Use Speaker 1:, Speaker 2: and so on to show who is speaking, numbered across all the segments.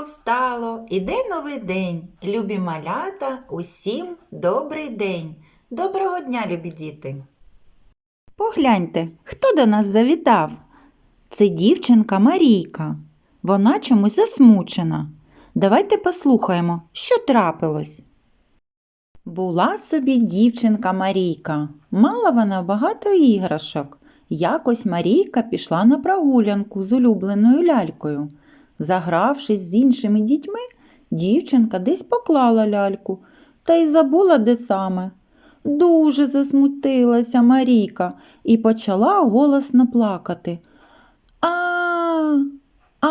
Speaker 1: Сонечко встало, іде новий день. Любі малята, усім добрий день. Доброго дня, любі діти. Погляньте, хто до нас завітав? Це дівчинка Марійка. Вона чомусь засмучена. Давайте послухаємо, що трапилось. Була собі дівчинка Марійка. Мала вона багато іграшок. Якось Марійка пішла на прогулянку з улюбленою лялькою. Загравшись з іншими дітьми, дівчинка десь поклала ляльку та й забула де саме. Дуже засмутилася Марійка і почала голосно плакати. А, а,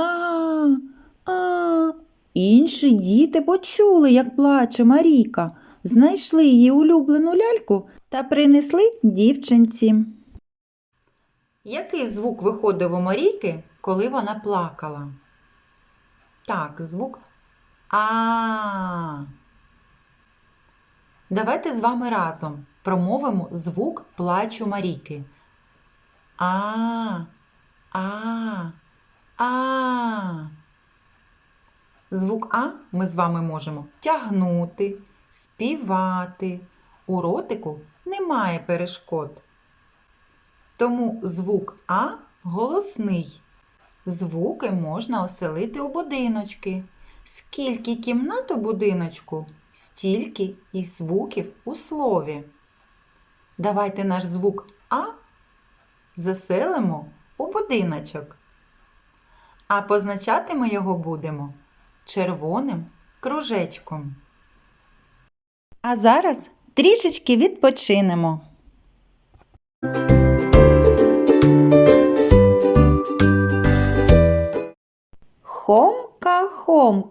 Speaker 1: а. Інші діти почули, як плаче Марійка, знайшли її улюблену ляльку та принесли дівчинці. Який звук виходив у Марійки, коли вона плакала? Так, звук А. Давайте з вами разом промовимо звук плачу Марійки. А. А. А. Звук А ми з вами можемо тягнути, співати. У ротику немає перешкод. Тому звук А голосний. Звуки можна оселити у будиночки. Скільки кімнат у будиночку, стільки і звуків у слові. Давайте наш звук А заселимо у будиночок. А позначати ми його будемо червоним кружечком. А зараз трішечки відпочинемо.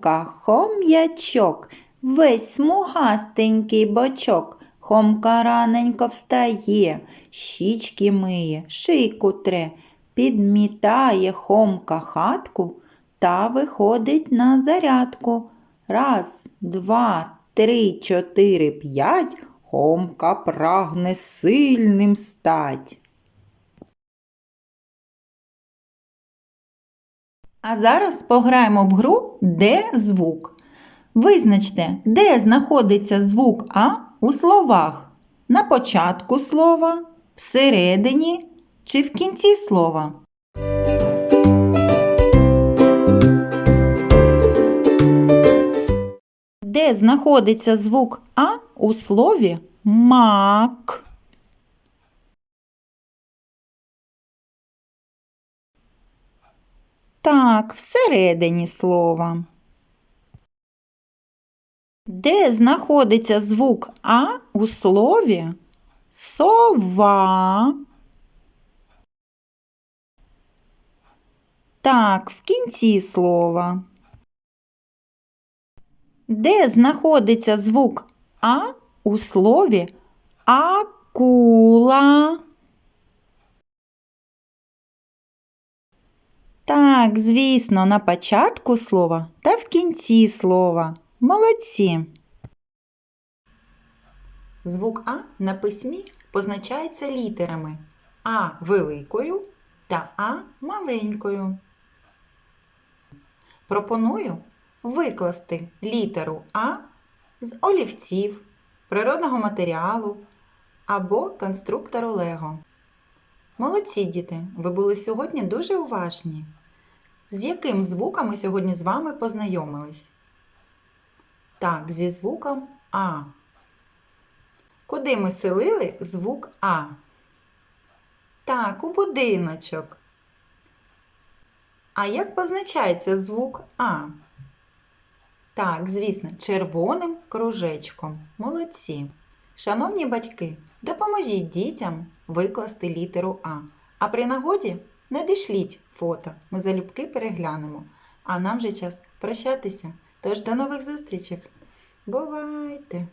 Speaker 1: Хомка-хомка, хом'ячок, весь смугастенький бочок. Хомка раненько встає, щічки миє, шийку тре, підмітає хомка хатку та виходить на зарядку. Раз, два, три, чотири, п'ять. Хомка прагне сильним стать. А зараз пограємо в гру Де звук. Визначте, де знаходиться звук А у словах. На початку слова, всередині чи в кінці слова. Де знаходиться звук А у слові мак? Так, всередині слова. Де знаходиться звук А у слові сова? Так, в кінці слова. Де знаходиться звук А у слові акула? Так, звісно, на початку слова та в кінці слова. Молодці. Звук А на письмі позначається літерами А великою та А маленькою. Пропоную викласти літеру А з олівців, природного матеріалу або конструктору Лего. Молодці, діти! Ви були сьогодні дуже уважні. З яким звуком ми сьогодні з вами познайомились? Так, зі звуком А. Куди ми селили звук А? Так, у будиночок. А як позначається звук А? Так, звісно, червоним кружечком. Молодці. Шановні батьки, допоможіть дітям викласти літеру А. А при нагоді надішліть фото. Ми залюбки переглянемо. А нам же час прощатися. Тож до нових зустрічей. Бувайте!